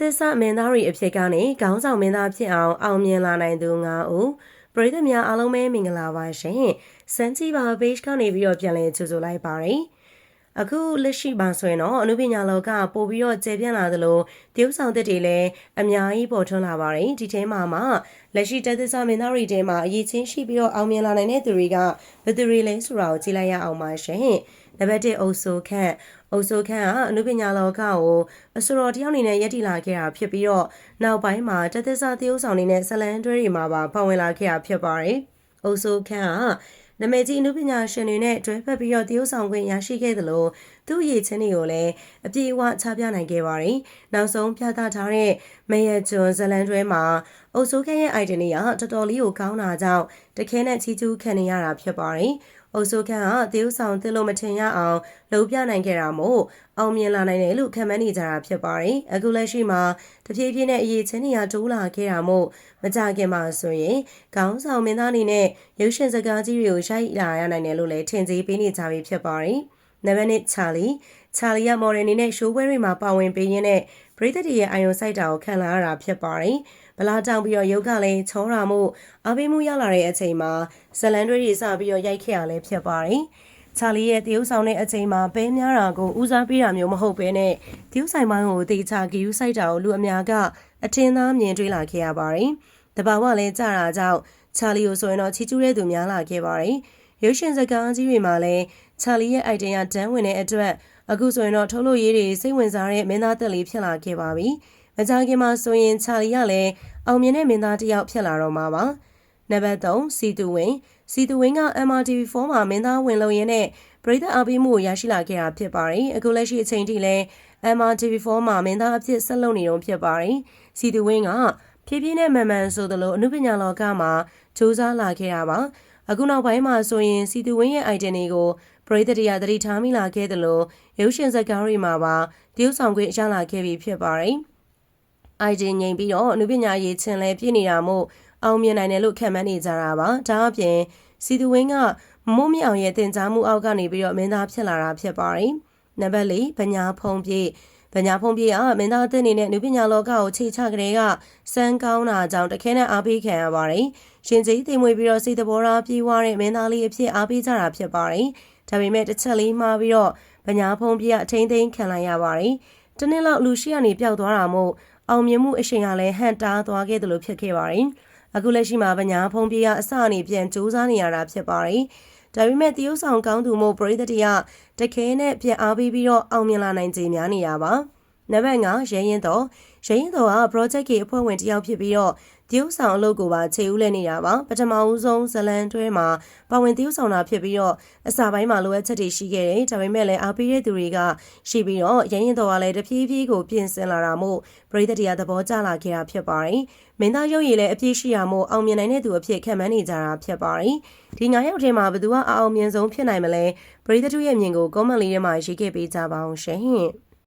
သစ္စာမင်းသားတွေအဖြစ်ကနေခေါင်းဆောင်မင်းသားဖြစ်အောင်အောင်မြင်လာနိုင်သူ9ဦးပရိသတ်များအားလုံးပဲမင်္ဂလာပါရှင်စမ်းကြည့်ပါ page ကနေပြီးတော့ပြန်လည်ကြိုဆိုလိုက်ပါရယ် အခုလက်ရှိပါဆိုရင်တော့အနုပညာလောကပို့ပြီးတော့ကျေပြန့်လာသလိုတရုပ်ဆောင်သစ်တွေလည်းအများကြီးပေါ်ထွန်းလာပါတယ်ဒီထဲမှာမှလက်ရှိတသစ္စာမင်းသားတွေထဲမှာအရေးချင်းရှိပြီးတော့အောင်မြင်လာနိုင်တဲ့သူတွေကဘယ်သူတွေလဲဆိုတာကိုကြည့်လိုက်ရအောင်ပါရှင်နံပါတ်1အုပ်စိုးခန့်အုပ်စိုးခန့်ကအနုပညာလောကကိုအစတော်တယောက်အနေနဲ့ယက်တီလာခဲ့တာဖြစ်ပြီးတော့နောက်ပိုင်းမှာတသစ္စာတရုပ်ဆောင်တွေနဲ့ဇလန်တွဲတွေမှာပါပါဝင်လာခဲ့တာဖြစ်ပါတယ်အုပ်စိုးခန့်က နမကြီးအနုပညာရှင်တွေနဲ့တွဲဖက်ပြီးတော့တရုပ်ဆောင်ခွင့်ရရှိခဲ့သလို သူ့ရည်ချင်းတွေကိုလည်းအပြည့်အဝချပြနိုင်ခဲ့ပါတယ်။နောက်ဆုံးပြသထားတဲ့မယကျွန်းဇလန်တွဲမှာအုပ်စိုးခန့်ရဲ့ idea တွေကတော်တော်လေးကိုကောင်းတာကြောင့်တခဲနဲ့ချီကျူးခံနေရတာဖြစ်ပါတယ်။အုပ်စိုးခန့်ကသေဥဆောင်တင်လို့မထင်ရအောင်လှုပ်ပြနိုင်ခဲ့တာမို့အောင်မြင်လာနိုင်တယ်လို့ခံမှန်းနေကြတာဖြစ်ပါတယ်။အခုလက်ရှိမှာတဖြည်းဖြည်းနဲ့အရေးချင်းနေရတိုးလာခဲ့တာမို့မကြခင်မှာဆိုရင်ခေါင်းဆောင်မင်းသားအနေနဲ့ရုပ်ရှင်စကားကြီးတွေကိုရိုက်လာရနိုင်တယ်လို့လည်းထင်ကြီးပေးနေကြပြီဖြစ်ပါတယ်။ နံပါတ်1ချာလီချာလီကမော်ဒယ်အနေနဲ့ရှိုးပွဲတွေမှာပါဝင်ပေးရင်းနဲ့ပရိသတ်တွေရဲ့အာယုံစိုက်တာကိုခံလာရတာဖြစ်ပါတယ်။ဗလာတောင်ပြီးတော့ရုပ်ကလည်းချောတာမှုအပေးမှုရလာတဲ့အချိန်မှာဇလန်တွေတွေစပြီးတော့ရိုက်ခဲ့ရလဲဖြစ်ပါတယ်ချာလီရဲ့တရုပ်ဆောင်တဲ့အချိန်မှာပဲများတာကိုဦးစားပေးတာမျိုးမဟုတ်ဘဲနဲ့တရုပ်ဆိုင်ပိုင်းကိုတေချာဂီယူဆိုင်တာကိုလူအများကအထင်သားမြင်တွေ့လာခဲ့ရပါတယ်။တဘာဝလည်းကြတာကြောင့်ချာလီကိုဆိုရင်တော့ချီကျူးတဲ့သူများလာခဲ့ပါတယ်။ ရုပ်ရှင်စကားကြီးတွေမှာလည်းချာလီရဲ့ idea တန်းဝင်တဲ့အတွက်အခုဆိုရင်တော့ထုတ်လို့ရေးတွေစိတ်ဝင်စားတဲ့မင်းသားတက်လေးဖြစ်လာခဲ့ပါပြီ။မကြခင်မှာဆိုရင်ချာလီကလည်းအောင်မြင်တဲ့မင်းသားတစ်ယောက်ဖြစ်လာတော့မှာပါနံပါတ်3စီတူဝင်းစီတူဝင်းက MRTV4 မှာမင်းသားဝင်လုံရင်းနဲ့ပရိသတ်အားပေးမှုကိုရရှိလာခဲ့တာဖြစ်ပါတယ်အခုလက်ရှိအချိန်ထိလည်း MRTV4 မှာမင်းသားအဖြစ်ဆက်လုပ်နေတော့ဖြစ်ပါတယ်စီတူဝင်းကဖြည်းဖြည်းနဲ့မှန်မှန်ဆိုသလိုအနုပညာလောကမှာစူးစမ်းလာခဲ့တာပါ အခုနောက်ပိုင်းမှာဆိုရင်စီတူဝင်းရဲ့ identity ကိုပရိသတ်တရားသတိထားမိလာခဲ့သလိုရုပ်ရှင်ဇာတ်ကားတွေမှာပါတရုပ်ဆောင်ခွင့်ရလာခဲ့ပြီဖြစ်ပါတယ်။ ID ငိန်ပြီးတော့အနုပညာရေးချင်းလဲပြည့်နေတာမို့အောင်မြင်နိုင်တယ်လို့ခံမှန်းနေကြတာပါဒါအပြင်စီသူဝင်းကမမိုးမြောင်ရဲ့တင် जा မှုအောက်ကနေပြီးတော့မင်းသားဖြစ်လာတာဖြစ်ပါတယ်နံပါတ်၄ဗညာဖုံပြေ ဗညာဖုံပြေကမင်းသားအသစ်အနေနဲ့နုပညာလောကကိုခြေချကလေးကစမ်းကောင်းတာကြောင့်တခဲနဲ့အားပေးခံရပါတယ်ရှင်ကြီးတင်မွေပြီးတော့စိတ်တဘောထားပြေးွားတဲ့မင်းသားလေးအဖြစ်အားပေးကြတာဖြစ်ပါတယ်ဒါပေမဲ့တစ်ချက်လေးမှားပြီးတော့ဗညာဖုံပြေကအထိန်သိမ်းခံလိုက်ရပါတယ်တနေ့လောက်လူရှိကနေပျောက်သွားတာမို့အောင်မြင်မှုအရှိန်ကလည်းဟန်တားသွားခဲ့တယ်လို့ဖြစ်ခဲ့ပါတယ်။အခုလက်ရှိမှာဗညာဖုံပြေကအစအနေပြန်စူးစမ်းနေရတာဖြစ်ပါတယ်။ ဒါပေမဲ့တရုတ်ဆောင်ကောင်းသူမို့ပရိသတ်တွေကတခဲနဲ့ပြန်အားပေးပြီးတော့အောင်မြင်လာနိုင်ကြများနေရပါ။နံပါတ်5ရဲရင်တော် ရဲရင်တော်က project ကအဖွဲ့ဝင်တယောက်ဖြစ်ပြီးတော့တရုတ်ဆောင်အလုပ်ကိုပါခြေဦးလဲနေတာပါပထမဦးဆုံးဇလန်တွဲမှာပါဝင်တရုတ်ဆောင်တာဖြစ်ပြီးတော့အစာပိုင်းမှာလိုအပ်ချက်တွေရှိခဲ့တယ်ဒါပေမဲ့လည်းအားပေးတဲ့သူတွေကရှိပြီးတော့ရရင်တော်ကလည်းတဖြည်းဖြည်းကိုပြင်ဆင်လာတာမို့ပရိသတ်တရားသဘောကျလာခဲ့တာဖြစ်ပါတယ်မင်းသားရုပ်ရည်လည်းအပြည့်ရှိရမို့အောင်မြင်နိုင်တဲ့သူအဖြစ်ခံမှန်းနေကြတာဖြစ်ပါတယ်ဒီ9ယောက်ထဲမှာဘယ်သူကအောင်မြင်ဆုံးဖြစ်နိုင်မလဲပရိသတ်ရဲ့မြင်ကို comment လေးထဲမှာရေးခဲ့ပေးကြပါအောင်ရှင်